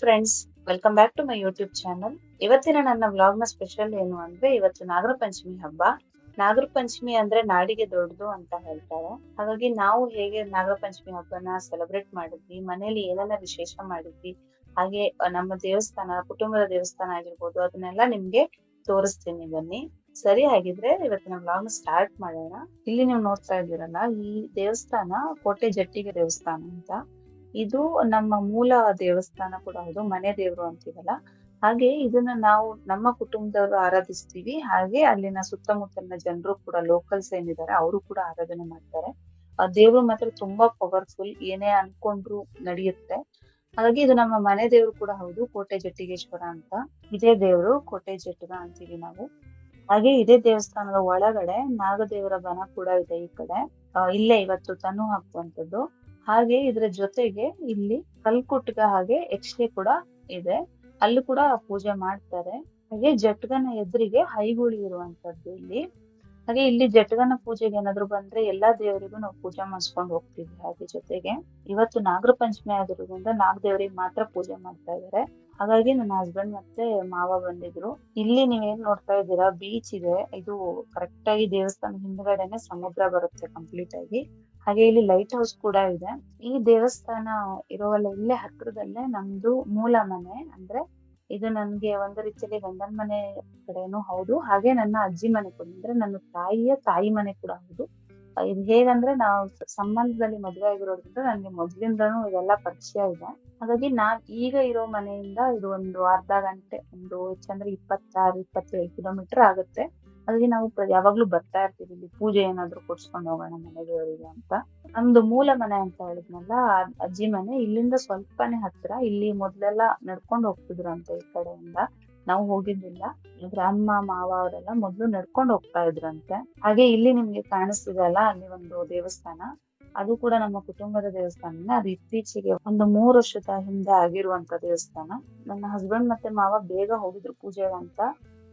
Friends welcome back to my YouTube channel ಇವತ್ತಿನ ನನ್ನ ವ್ಲಾಗ್ನ ಸ್ಪೆಷಲ್ ಏನು ಅಂದ್ರೆ ಇವತ್ತು ನಾಗರ ಪಂಚಮಿ ಹಬ್ಬ. ನಾಗರ ಪಂಚಮಿ ಅಂದ್ರೆ ನಾಡಿಗೆ ದೊಡ್ಡದು ಅಂತ ಹೇಳ್ತಾರೆ. ಹಾಗಾಗಿ ನಾವು ಹೇಗೆ ನಾಗರ ಪಂಚಮಿ ಹಬ್ಬನ ಸೆಲೆಬ್ರೇಟ್ ಮಾಡಿದ್ವಿ, ಮನೆಯಲ್ಲಿ ಏನೆಲ್ಲ ವಿಶೇಷ ಮಾಡಿದ್ವಿ, ಹಾಗೆ ನಮ್ಮ ದೇವಸ್ಥಾನ, ಕುಟುಂಬದ ದೇವಸ್ಥಾನ ಆಗಿರ್ಬೋದು, ಅದನ್ನೆಲ್ಲ ನಿಮ್ಗೆ ತೋರಿಸ್ತೀನಿ ಬನ್ನಿ. ಸರಿ, ಹಾಗಿದ್ರೆ ಇವತ್ತಿನ ವ್ಲಾಗ್ ಸ್ಟಾರ್ಟ್ ಮಾಡೋಣ. ಇಲ್ಲಿ ನೀವು ನೋಡ್ತಾ ಇದ್ದೀರಲ್ಲ, ಈ ದೇವಸ್ಥಾನ ಕೋಟೆ ಜಟ್ಟಿಗೆ ದೇವಸ್ಥಾನ ಅಂತ. ಇದು ನಮ್ಮ ಮೂಲ ದೇವಸ್ಥಾನ ಕೂಡ ಹೌದು, ಮನೆ ದೇವರು ಅಂತೀವಲ್ಲ. ಹಾಗೆ ಇದನ್ನ ನಾವು ನಮ್ಮ ಕುಟುಂಬದವರು ಆರಾಧಿಸ್ತೀವಿ. ಹಾಗೆ ಅಲ್ಲಿನ ಸುತ್ತಮುತ್ತಲಿನ ಜನರು ಕೂಡ ಲೋಕಲ್ಸ್ ಏನಿದ್ದಾರೆ ಅವರು ಕೂಡ ಆರಾಧನೆ ಮಾಡ್ತಾರೆ. ಆ ದೇವ್ರು ಮಾತ್ರ ತುಂಬಾ ಪವರ್ಫುಲ್ ಏನೇ ಅನ್ಕೊಂಡ್ರು ನಡೆಯುತ್ತೆ. ಹಾಗಾಗಿ ಇದು ನಮ್ಮ ಮನೆ ದೇವ್ರು ಕೂಡ ಹೌದು, ಕೋಟೆ ಜಟ್ಟಿಗೇಶ್ವರ ಅಂತ. ಇದೇ ದೇವರು, ಕೋಟೆ ಜಟ್ಟಿಗ ಅಂತೀವಿ ನಾವು. ಹಾಗೆ ಇದೇ ದೇವಸ್ಥಾನದ ಒಳಗಡೆ ನಾಗದೇವರ ಬನ ಕೂಡ ಇದೆ ಈ ಕಡೆ. ಇಲ್ಲೇ ಇವತ್ತು ತನು ಹಾಕುವಂತದ್ದು ಹಾಗೆ ಇದರ ಜೊತೆಗೆ ಇಲ್ಲಿ ಕಲ್ಕುಟ್ಗ ಹಾಗೆ ಯಕ್ಷೆ ಕೂಡ ಇದೆ. ಅಲ್ಲೂ ಕೂಡ ಪೂಜೆ ಮಾಡ್ತಾರೆ. ಹಾಗೆ ಜಟ್ಗನ ಎದುರಿಗೆ ಹೈಗುಳಿ ಇರುವಂತದ್ದು ಇಲ್ಲಿ. ಹಾಗೆ ಇಲ್ಲಿ ಜಟ್ಗನ ಪೂಜೆಗೆ ಏನಾದ್ರು ಬಂದ್ರೆ ಎಲ್ಲಾ ದೇವರಿಗೂ ನಾವು ಪೂಜೆ ಮಾಡಿಸ್ಕೊಂಡು ಹೋಗ್ತೀವಿ ಹಾಗೆ ಜೊತೆಗೆ. ಇವತ್ತು ನಾಗರ ಪಂಚಮಿ ಆಗಿರೋದ್ರಿಂದ ನಾಗ ದೇವರಿಗೆ ಮಾತ್ರ ಪೂಜೆ ಮಾಡ್ತಾ ಇದಾರೆ. ಹಾಗಾಗಿ ನನ್ನ ಹಸ್ಬೆಂಡ್ ಮತ್ತೆ ಮಾವ ಬಂದಿದ್ರು. ಇಲ್ಲಿ ನೀವೇನ್ ನೋಡ್ತಾ ಇದ್ದೀರಾ? ಬೀಚ್ ಇದೆ. ಇದು ಕರೆಕ್ಟ್ ಆಗಿ ದೇವಸ್ಥಾನ ಹಿಂದ್ಗಡೆನೆ ಸಮುದ್ರ ಬರುತ್ತೆ ಕಂಪ್ಲೀಟ್ ಆಗಿ. ಹಾಗೆ ಇಲ್ಲಿ ಲೈಟ್ ಹೌಸ್ ಕೂಡ ಇದೆ. ಈ ದೇವಸ್ಥಾನ ಇರೋವಲ್ಲ, ಇಲ್ಲೇ ಹತ್ರದಲ್ಲೇ ನಮ್ದು ಮೂಲ ಮನೆ. ಅಂದ್ರೆ ಇದು ನನ್ಗೆ ಒಂದು ರೀತಿಯಲ್ಲಿ ಗಂಡನ ಮನೆ ಕಡೆನೂ ಹೌದು. ಹಾಗೆ ನನ್ನ ಅಜ್ಜಿ ಮನೆ ಕೂಡ, ಅಂದ್ರೆ ನನ್ನ ತಾಯಿಯ ತಾಯಿ ಮನೆ ಕೂಡ ಹೌದು. ಇದು ಹೇಗಂದ್ರೆ ನಾವು ಸಂಬಂಧದಲ್ಲಿ ಮದುವೆ ಆಗಿರೋದ್ರಿಂದ ನನ್ಗೆ ಮೊದ್ಲಿಂದನೂ ಇದೆಲ್ಲ ಪರಿಚಯ ಇದೆ. ಹಾಗಾಗಿ ನಾನ್ ಈಗ ಇರೋ ಮನೆಯಿಂದ ಇದು ಒಂದು ಅರ್ಧ ಗಂಟೆ, ಒಂದು ಹೆಚ್ಚಂದ್ರೆ ಇಪ್ಪತ್ತಾರು, ಇಪ್ಪತ್ತೇಳು ಕಿಲೋಮೀಟರ್ ಆಗುತ್ತೆ. ಹಾಗಾಗಿ ನಾವು ಯಾವಾಗ್ಲೂ ಬರ್ತಾ ಇರ್ತೀವಿ. ಇಲ್ಲಿ ಪೂಜೆ ಏನಾದ್ರು ಕೊಡ್ಸ್ಕೊಂಡು ಹೋಗೋಣ ಮನೆ ದೇವರಿಗೆ ಅಂತ. ನಮ್ದು ಮೂಲ ಮನೆ ಅಂತ ಹೇಳಿದ್ನಲ್ಲ ಅಜ್ಜಿ ಮನೆ. ಇಲ್ಲಿಂದ ಸ್ವಲ್ಪನೇ ಹತ್ರ ಇಲ್ಲಿ ಮೊದ್ಲೆಲ್ಲ ನಡ್ಕೊಂಡು ಹೋಗ್ತಿದ್ರು ಅಂತ ಈ ಕಡೆಯಿಂದ. ನಾವು ಹೋಗಿದ್ದಿಲ್ಲ. ಆದ್ರೆ ಅಮ್ಮ, ಮಾವ ಅವರೆಲ್ಲ ಮೊದ್ಲು ನಡ್ಕೊಂಡು ಹೋಗ್ತಾ ಇದ್ರಂತೆ. ಹಾಗೆ ಇಲ್ಲಿ ನಿಮ್ಗೆ ಕಾಣಿಸ್ತಿದೆ ಅಲ್ಲ, ಅಲ್ಲಿ ಒಂದು ದೇವಸ್ಥಾನ. ಅದು ಕೂಡ ನಮ್ಮ ಕುಟುಂಬದ ದೇವಸ್ಥಾನ. ಅದು ಇತ್ತೀಚೆಗೆ ಒಂದು ಮೂರು ವರ್ಷದ ಹಿಂದೆ ಆಗಿರುವಂತ ದೇವಸ್ಥಾನ. ನನ್ನ ಹಸ್ಬೆಂಡ್ ಮತ್ತೆ ಮಾವ ಬೇಗ ಹೋಗಿದ್ರು ಪೂಜೆಗಂತ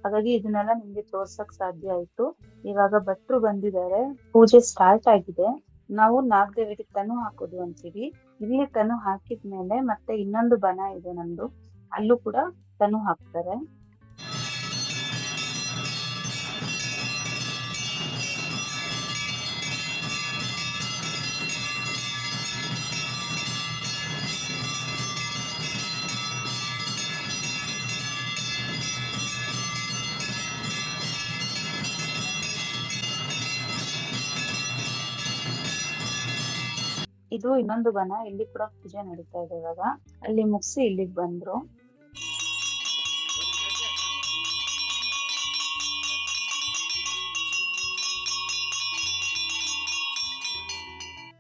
ಹಾಗಾಗಿ ಇದನ್ನೆಲ್ಲ ನಿಮ್ಗೆ ತೋರ್ಸಕ್ ಸಾಧ್ಯ ಆಯ್ತು. ಇವಾಗ ಭಟ್ರು ಬಂದಿದ್ದಾರೆ. ಪೂಜೆ ಸ್ಟಾರ್ಟ್ ಆಗಿದೆ. ನಾವು ನಾಗದೇವಿಗೆ ತನು ಹಾಕೋದು ಅಂತೀವಿ. ಇಲ್ಲಿ ತನು ಹಾಕಿದ್ಮೇಲೆ ಮತ್ತೆ ಇನ್ನೊಂದು ಬನ ಇದೆ ನಮ್ದು. ಅಲ್ಲೂ ಕೂಡ ತನು ಹಾಕ್ತಾರೆ. ಇದು ಇನ್ನೊಂದು ಬನ. ಇಲ್ಲಿ ಕೂಡ ಪೂಜೆ ನಡೀತಾ ಇದೆ ಇವಾಗ. ಅಲ್ಲಿ ಮುಗಿಸಿ ಇಲ್ಲಿಗೆ ಬಂದ್ರು.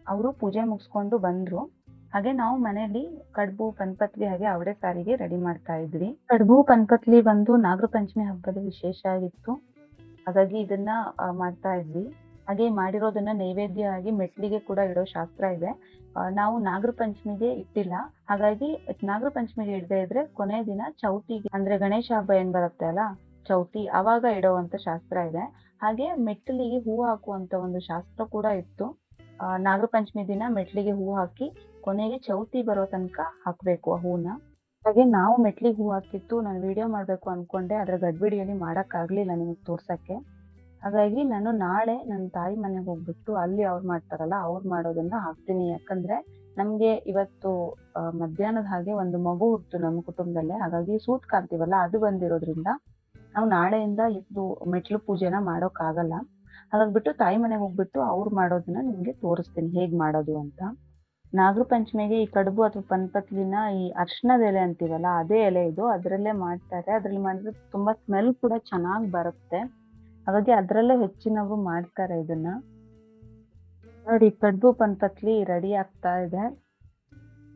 ಅವರು ಪೂಜೆ ಮುಗಿಸ್ಕೊಂಡು ಬಂದ್ರು. ಹಾಗೆ ನಾವು ಮನೆಯಲ್ಲಿ ಕಡ್ಬು, ಪನ್ಪತ್ಲಿ ಹಾಗೆ ಅವಡೆ ಸಾರಿಗೆ ರೆಡಿ ಮಾಡ್ತಾ ಇದ್ವಿ. ಕಡ್ಬು, ಪನ್ಪತ್ಲಿ ಬಂದು ನಾಗರ ಪಂಚಮಿ ಹಬ್ಬದ ವಿಶೇಷ ಆಗಿತ್ತು. ಹಾಗಾಗಿ ಇದನ್ನ ಮಾಡ್ತಾ ಇದ್ವಿ. ಹಾಗೆ ಮಾಡಿರೋದನ್ನ ನೈವೇದ್ಯ ಆಗಿ ಮೆಟ್ಲಿಗೆ ಕೂಡ ಇಡೋ ಶಾಸ್ತ್ರ ಇದೆ. ನಾವು ನಾಗರ ಪಂಚಮಿಗೆ ಇಟ್ಟಿಲ್ಲ. ಹಾಗಾಗಿ ನಾಗರ ಪಂಚಮಿಗೆ ಇಡದೆ ಇದ್ರೆ ಕೊನೆ ದಿನ ಚೌತಿಗೆ, ಅಂದ್ರೆ ಗಣೇಶ ಹಬ್ಬ ಏನ್ ಬರುತ್ತೆ ಅಲ್ಲ, ಚೌತಿ ಅವಾಗ ಇಡುವಂತ ಶಾಸ್ತ್ರ ಇದೆ. ಹಾಗೆ ಮೆಟ್ಟಲಿಗೆ ಹೂ ಹಾಕುವಂತ ಒಂದು ಶಾಸ್ತ್ರ ಕೂಡ ಇತ್ತು. ನಾಗರ ಪಂಚಮಿ ದಿನ ಮೆಟ್ಲಿಗೆ ಹೂ ಹಾಕಿ ಕೊನೆಗೆ ಚೌತಿ ಬರೋ ತನಕ ಹಾಕ್ಬೇಕು ಆ ಹೂನ. ಹಾಗೆ ನಾವು ಮೆಟ್ಲಿಗೆ ಹೂ ಹಾಕಿತ್ತು, ನಾನು ವಿಡಿಯೋ ಮಾಡ್ಬೇಕು ಅನ್ಕೊಂಡೆ ಅದ್ರ ಗಡ್ಬಿಡಿಯಲ್ಲಿ ಮಾಡಕ್ ಆಗ್ಲಿಲ್ಲ ನಿಮಗೆ ತೋರ್ಸಕ್ಕೆ. ಹಾಗಾಗಿ ನಾನು ನಾಳೆ ನನ್ನ ತಾಯಿ ಮನೆಗೆ ಹೋಗ್ಬಿಟ್ಟು ಅಲ್ಲಿ ಅವ್ರು ಮಾಡ್ತಾರಲ್ಲ ಅವ್ರು ಮಾಡೋದನ್ನ ಹಾಕ್ತೀನಿ. ಯಾಕಂದ್ರೆ ನಮ್ಗೆ ಇವತ್ತು ಮಧ್ಯಾಹ್ನದ ಹಾಗೆ ಒಂದು ಮಗು ಹುಟ್ಟು ನಮ್ಮ ಕುಟುಂಬದಲ್ಲೇ. ಹಾಗಾಗಿ ಸೂತ್ ಕಾಣ್ತೀವಲ್ಲ, ಅದು ಬಂದಿರೋದ್ರಿಂದ ನಾವು ನಾಳೆಯಿಂದ ಇದು ಮೆಟ್ಲು ಪೂಜೆನ ಮಾಡೋಕ್ಕಾಗಲ್ಲ. ಹಾಗಾಗ್ಬಿಟ್ಟು ತಾಯಿ ಮನೆಗೆ ಹೋಗ್ಬಿಟ್ಟು ಅವ್ರು ಮಾಡೋದನ್ನ ನಿಮ್ಗೆ ತೋರಿಸ್ತೀನಿ, ಹೇಗ್ ಮಾಡೋದು ಅಂತ. ನಾಗರ ಪಂಚಮಿಗೆ ಈ ಕಡುಬು ಅಥವಾ ಪನ್ಪತ್ಲಿನ ಈ ಅರ್ಶನದ ಎಲೆ ಅಂತೀವಲ್ಲ, ಅದೇ ಎಲೆ ಇದು. ಅದರಲ್ಲೇ ಮಾಡ್ತಾರೆ. ಅದ್ರಲ್ಲಿ ಮಾಡಿದ್ರೆ ತುಂಬಾ ಸ್ಮೆಲ್ ಕೂಡ ಚೆನ್ನಾಗಿ ಬರುತ್ತೆ. ಹಾಗಾಗಿ ಅದರಲ್ಲೇ ಹೆಚ್ಚಿನವು ಮಾಡ್ತಾರೆ ಇದನ್ನ. ನೋಡಿ ಕಡುಬು ಪನ್ಪತ್ಲಿ ರೆಡಿ ಆಗ್ತಾ ಇದೆ.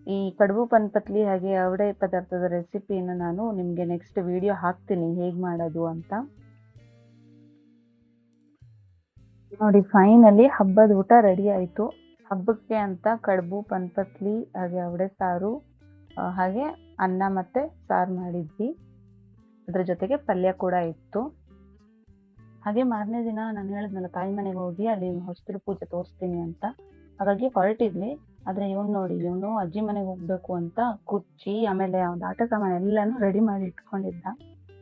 ಈ ಕಡುಬು ಪನ್ಪತ್ಲಿ ಹಾಗೆ ಅವಡೆ ಪದಾರ್ಥದ ರೆಸಿಪಿನ ನಾನು ನಿಮ್ಗೆ ನೆಕ್ಸ್ಟ್ ವಿಡಿಯೋ ಹಾಕ್ತೀನಿ, ಹೇಗ್ ಮಾಡೋದು ಅಂತ. ನೋಡಿ ಫೈನಲಿ ಹಬ್ಬದ ಊಟ ರೆಡಿ ಆಯ್ತು. ಹಬ್ಬಕ್ಕೆ ಅಂತ ಕಡುಬು, ಪನ್ಪತ್ಲಿ, ಹಾಗೆ ಅವಡೆ ಸಾರು ಹಾಗೆ ಅನ್ನ ಮತ್ತೆ ಸಾರು ಮಾಡಿದ್ವಿ. ಅದ್ರ ಜೊತೆಗೆ ಪಲ್ಯ ಕೂಡ ಇತ್ತು. ಹಾಗೆ ಮಾರನೇ ದಿನ ನಾನು ಹೇಳಿದ್ನಲ್ಲ ತಾಯಿ ಮನೆಗೆ ಹೋಗಿ ಅಲ್ಲಿ ಹೊಸ್ತಿರು ಪೂಜೆ ತೋರಿಸ್ತೀನಿ ಅಂತ. ಹಾಗಾಗಿ ಹೊರಟಿದ್ವಿ. ಆದ್ರೆ ಇವ್ನು ನೋಡಿ ಇವನು ಅಜ್ಜಿ ಮನೆಗೆ ಹೋಗ್ಬೇಕು ಅಂತ ಕುರ್ಚಿ ಆಮೇಲೆ ಒಂದು ಆಟ ಸಾಮಾನು ಎಲ್ಲಾನು ರೆಡಿ ಮಾಡಿ ಇಟ್ಕೊಂಡಿದ್ದ.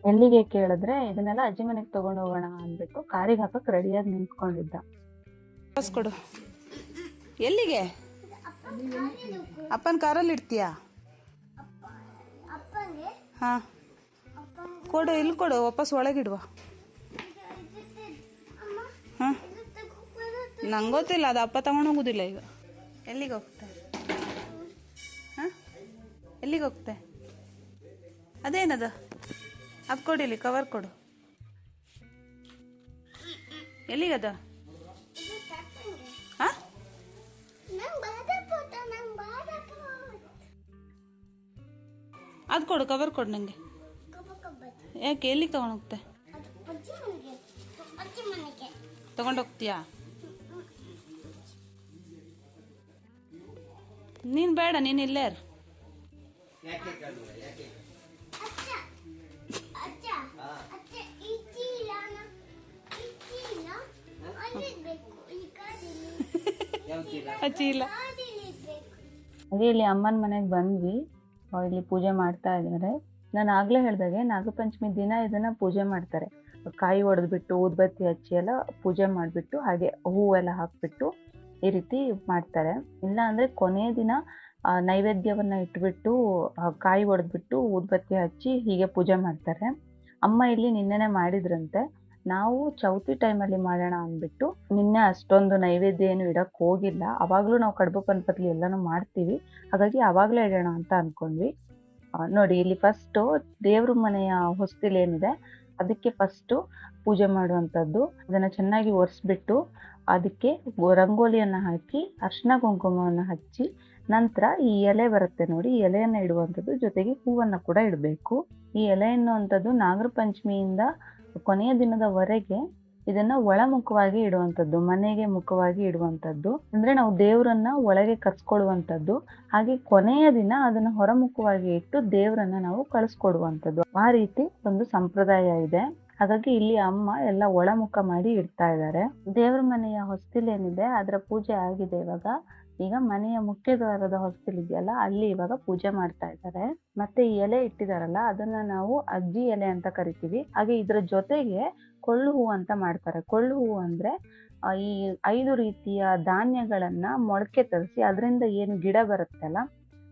ಎಲ್ಲಿಗೆ ಕೇಳಿದ್ರೆ ಇದನ್ನೆಲ್ಲ ಅಜ್ಜಿ ಮನೆಗೆ ತಗೊಂಡು ಹೋಗೋಣ ಅಂದ್ಬಿಟ್ಟು ಕಾರಿಗೆ ಹಾಕಕ್ ರೆಡಿಯಾಗಿ ನಿಂತ್ಕೊಂಡಿದ್ದ. ವಾಪಸ್ ಕೊಡು ಎಲ್ಲಿಗೆ? ಅಪ್ಪನ ಕಾರಲ್ಲಿ ಇಡ್ತೀಯಾ? ಹಾ. ಕೊಡು ಇಲ್ಲಿ ಕೊಡು ವಾಪಸ್ ಒಳಗಿಡುವ ಹಾಂ ನಂಗೆ ಗೊತ್ತಿಲ್ಲ ಅದು ಅಪ್ಪ ತಗೊಂಡು ಹೋಗೋದಿಲ್ಲ ಈಗ. ಎಲ್ಲಿಗೆ ಹೋಗ್ತೆ? ಹಾಂ? ಎಲ್ಲಿಗೆ ಹೋಗ್ತೆ? ಅದೇನದು? ಅದು ಕೊಡಿಲಿ ಕವರ್ ಕೊಡು. ಎಲ್ಲಿಗದ? ಹಾಂ? ಅದು ಕೊಡು ಕವರ್ ಕೊಡು ನನಗೆ ಯಾಕೆ ಎಲ್ಲಿಗೆ ತಗೊಂಡು ಹೋಗ್ತೆ? ನೀನು ಬೇಡ ನೀನು ಇಲ್ಲೇ ಇರು. ಅಚ್ಚಿ ಇಲ್ಲ ಅದೇ ಇಲ್ಲಿ ಅಮ್ಮನ ಮನೆಗೆ ಬಂದ್ವಿ. ಇಲ್ಲಿ ಪೂಜೆ ಮಾಡ್ತಾ ಇದ್ದಾರೆ ನಾನು ಆಗ್ಲೇ ಹೇಳ್ದಾಗೆ ನಾಗಪಂಚಮಿ ದಿನ ಇದನ್ನ ಪೂಜೆ ಮಾಡ್ತಾರೆ. ಕಾಯಿ ಒಡೆದ್ಬಿಟ್ಟು ಊದ್ಬತ್ತಿ ಹಚ್ಚಿ ಎಲ್ಲ ಪೂಜೆ ಮಾಡಿಬಿಟ್ಟು ಹಾಗೆ ಹೂವೆಲ್ಲ ಹಾಕ್ಬಿಟ್ಟು ಈ ರೀತಿ ಮಾಡ್ತಾರೆ. ಇಲ್ಲ ಅಂದ್ರೆ ಕೊನೆಯ ದಿನ ನೈವೇದ್ಯವನ್ನ ಇಟ್ಬಿಟ್ಟು ಕಾಯಿ ಒಡೆದ್ಬಿಟ್ಟು ಊದ್ಬತ್ತಿ ಹಚ್ಚಿ ಹೀಗೆ ಪೂಜೆ ಮಾಡ್ತಾರೆ. ಅಮ್ಮ ಇಲ್ಲಿ ನಿನ್ನೆನೆ ಮಾಡಿದ್ರಂತೆ. ನಾವು ಚೌತಿ ಟೈಮಲ್ಲಿ ಮಾಡೋಣ ಅಂದ್ಬಿಟ್ಟು ನಿನ್ನೆ ಅಷ್ಟೊಂದು ನೈವೇದ್ಯ ಏನು ಇಡಕ್ಕೆ ಹೋಗಿಲ್ಲ. ಅವಾಗ್ಲೂ ನಾವು ಕಡುಬು ಪನ್ಪತ್ಲಿ ಎಲ್ಲಾನು ಮಾಡ್ತೀವಿ. ಹಾಗಾಗಿ ಅವಾಗ್ಲೇ ಇಡೋಣ ಅಂತ ಅನ್ಕೊಂಡ್ವಿ. ನೋಡಿ, ಇಲ್ಲಿ ಫಸ್ಟ್ ದೇವ್ರ ಮನೆಯ ಹೊಸ್ತಿಲ್ ಏನಿದೆ ಅದಕ್ಕೆ ಫಸ್ಟು ಪೂಜೆ ಮಾಡುವಂಥದ್ದು. ಅದನ್ನು ಚೆನ್ನಾಗಿ ಒರೆಸ್ಬಿಟ್ಟು ಅದಕ್ಕೆ ರಂಗೋಲಿಯನ್ನು ಹಾಕಿ ಅರ್ಶಿನ ಕುಂಕುಮವನ್ನು ಹಚ್ಚಿ, ನಂತರ ಈ ಎಲೆ ಬರುತ್ತೆ ನೋಡಿ, ಈ ಎಲೆಯನ್ನು ಇಡುವಂಥದ್ದು ಜೊತೆಗೆ ಹೂವನ್ನು ಕೂಡ ಇಡಬೇಕು. ಈ ಎಲೆ ಎನ್ನುವಂಥದ್ದು ನಾಗರ ಪಂಚಮಿಯಿಂದ ಕೊನೆಯ ದಿನದವರೆಗೆ ಇದನ್ನ ಒಳಮುಖವಾಗಿ ಇಡುವಂಥದ್ದು ಮನೆಗೆ ಮುಖವಾಗಿ ಇಡುವಂಥದ್ದು ಅಂದ್ರೆ ನಾವು ದೇವರನ್ನ ಒಳಗೆ ಕರ್ಸ್ಕೊಳ್ಳುವಂಥದ್ದು ಹಾಗೆ ಕೊನೆಯ ದಿನ ಅದನ್ನ ಹೊರಮುಖವಾಗಿ ಇಟ್ಟು ದೇವರನ್ನ ನಾವು ಕಳಿಸ್ಕೊಡುವಂಥದ್ದು ಆ ರೀತಿ ಒಂದು ಸಂಪ್ರದಾಯ ಇದೆ. ಹಾಗಾಗಿ ಇಲ್ಲಿ ಅಮ್ಮ ಎಲ್ಲ ಒಳಮುಖ ಮಾಡಿ ಇಡ್ತಾ ಇದ್ದಾರೆ. ದೇವ್ರ ಮನೆಯ ಹೊಸ್ತಿಲೇನಿದೆ ಅದರ ಪೂಜೆ ಆಗಿದೆ ಇವಾಗ. ಈಗ ಮನೆಯ ಮುಖ್ಯ ದ್ವಾರದ ಹೊಸ್ತಿಲ್ ಇದೆಯಲ್ಲ, ಅಲ್ಲಿ ಇವಾಗ ಪೂಜೆ ಮಾಡ್ತಾ ಇದ್ದಾರೆ. ಮತ್ತೆ ಈ ಎಲೆ ಇಟ್ಟಿದಾರಲ್ಲ, ಅದನ್ನ ನಾವು ಅಜ್ಜಿ ಎಲೆ ಅಂತ ಕರಿತೀವಿ. ಹಾಗೆ ಇದ್ರ ಜೊತೆಗೆ ಕೊಳ್ಳು ಹೂವು ಅಂತ ಮಾಡ್ತಾರೆ. ಕೊಳ್ಳು ಹೂವು ಅಂದ್ರೆ ಈ ಐದು ರೀತಿಯ ಧಾನ್ಯಗಳನ್ನು ಮೊಳಕೆ ತರಿಸಿ ಅದರಿಂದ ಏನು ಗಿಡ ಬರುತ್ತಲ್ಲ,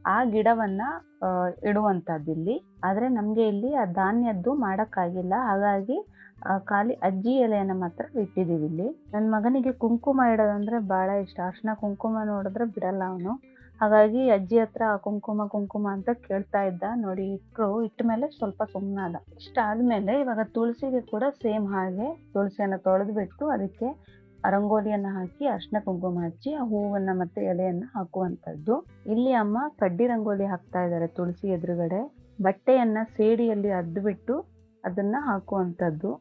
ಆ ಗಿಡವನ್ನ ಇಡುವಂಥದ್ದು ಇಲ್ಲಿ. ಆದರೆ ನಮಗೆ ಇಲ್ಲಿ ಆ ಧಾನ್ಯದ್ದು ಮಾಡೋಕ್ಕಾಗಿಲ್ಲ ಹಾಗಾಗಿ ಖಾಲಿ ಅಜ್ಜಿ ಎಲೆಯನ್ನು ಮಾತ್ರ ಇಟ್ಟಿದ್ದೀವಿ ಇಲ್ಲಿ. ನನ್ನ ಮಗನಿಗೆ ಕುಂಕುಮ ಇಡೋದಂದ್ರೆ ಬಹಳ ಇಷ್ಟ. ಅರ್ಶಿನ ಕುಂಕುಮ ನೋಡಿದ್ರೆ ಬಿಡಲ್ಲ ಅವನು. ಹಾಗಾಗಿ ಅಜ್ಜಿ ಹತ್ರ ಕುಂಕುಮ ಕುಂಕುಮ ಅಂತ ಕೇಳ್ತಾ ಇದ್ದ. ನೋಡಿ, ಇಟ್ರು ಇಟ್ಟ ಮೇಲೆ ಸ್ವಲ್ಪ ಸುಮ್ಮನಾದ ಇಷ್ಟ ಆದ್ಮೇಲೆ ಇವಾಗ ತುಳಸಿಗೆ ಕೂಡ ಸೇಮ್ ಹಾಗೆ ತುಳಸಿಯನ್ನು ತೊಳೆದ್ಬಿಟ್ಟು ಅದಕ್ಕೆ ರಂಗೋಲಿಯನ್ನ ಹಾಕಿ ಅರ್ಶಿನ ಕುಂಕುಮ ಹಚ್ಚಿ ಆ ಹೂವನ್ನ ಮತ್ತೆ ಎಲೆಯನ್ನ ಹಾಕುವಂತದ್ದು ಇಲ್ಲಿ ಅಮ್ಮ ಕಡ್ಡಿ ರಂಗೋಲಿ ಹಾಕ್ತಾ ಇದ್ದಾರೆ ತುಳಸಿ ಎದುರುಗಡೆ. ಬಟ್ಟೆಯನ್ನ ಸೇಡಿಯಲ್ಲಿ ಅದ್ಬಿಟ್ಟು ಅದನ್ನ ಹಾಕುವಂತದ್ದು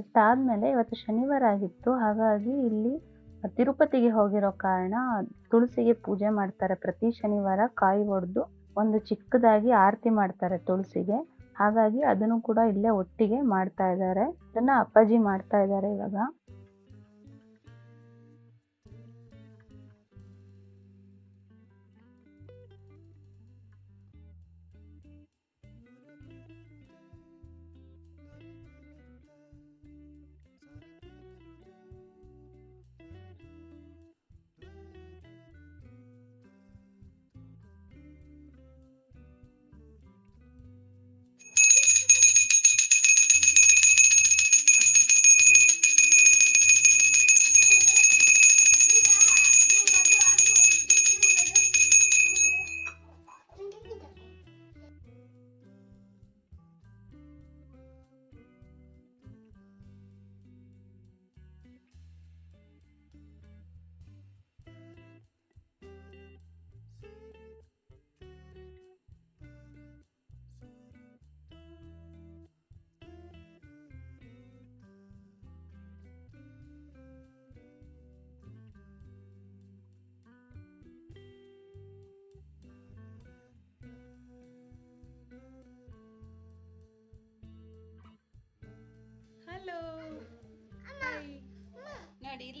ಇಷ್ಟಾದ್ಮೇಲೆ ಇವತ್ತು ಶನಿವಾರ ಆಗಿತ್ತು. ಹಾಗಾಗಿ ಇಲ್ಲಿ ತಿರುಪತಿಗೆ ಹೋಗಿರೋ ಕಾರಣ ತುಳಸಿಗೆ ಪೂಜೆ ಮಾಡ್ತಾರೆ. ಪ್ರತಿ ಶನಿವಾರ ಕಾಯಿ ಒಡೆದು ಒಂದು ಚಿಕ್ಕದಾಗಿ ಆರತಿ ಮಾಡ್ತಾರೆ ತುಳಸಿಗೆ. ಹಾಗಾಗಿ ಅದನ್ನು ಕೂಡ ಇಲ್ಲೇ ಒಟ್ಟಿಗೆ ಮಾಡ್ತಾ ಇದ್ದಾರೆ. ಅದನ್ನ ಅಪ್ಪಾಜಿ ಮಾಡ್ತಾ ಇದ್ದಾರೆ ಇವಾಗ.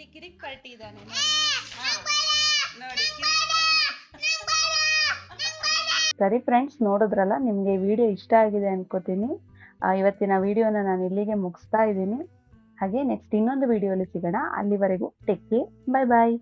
ಇಲ್ಲಿ ಕಿರಿಕ್ ಪಾರ್ಟಿ ಇದ್ದಾನೆ. ನೋಡಿ ಸರಿ ಫ್ರೆಂಡ್ಸ್ ನೋಡಿದ್ರಲ್ಲ ನಿಮಗೆ ವಿಡಿಯೋ ಇಷ್ಟ ಆಗಿದೆ ಅನ್ಕೋತೀನಿ. ಆ, ಇವತ್ತಿನ ವಿಡಿಯೋನ ನಾನು ಇಲ್ಲಿಗೆ ಮುಗಿಸ್ತಾ ಇದ್ದೀನಿ. ಹಾಗೆ ನೆಕ್ಸ್ಟ್ ಇನ್ನೊಂದು ವಿಡಿಯೋಲಿ ಸಿಗೋಣ. ಅಲ್ಲಿವರೆಗೂ ಟೆಕ್ ಕೇರ್ ಬೈ ಬಾಯ್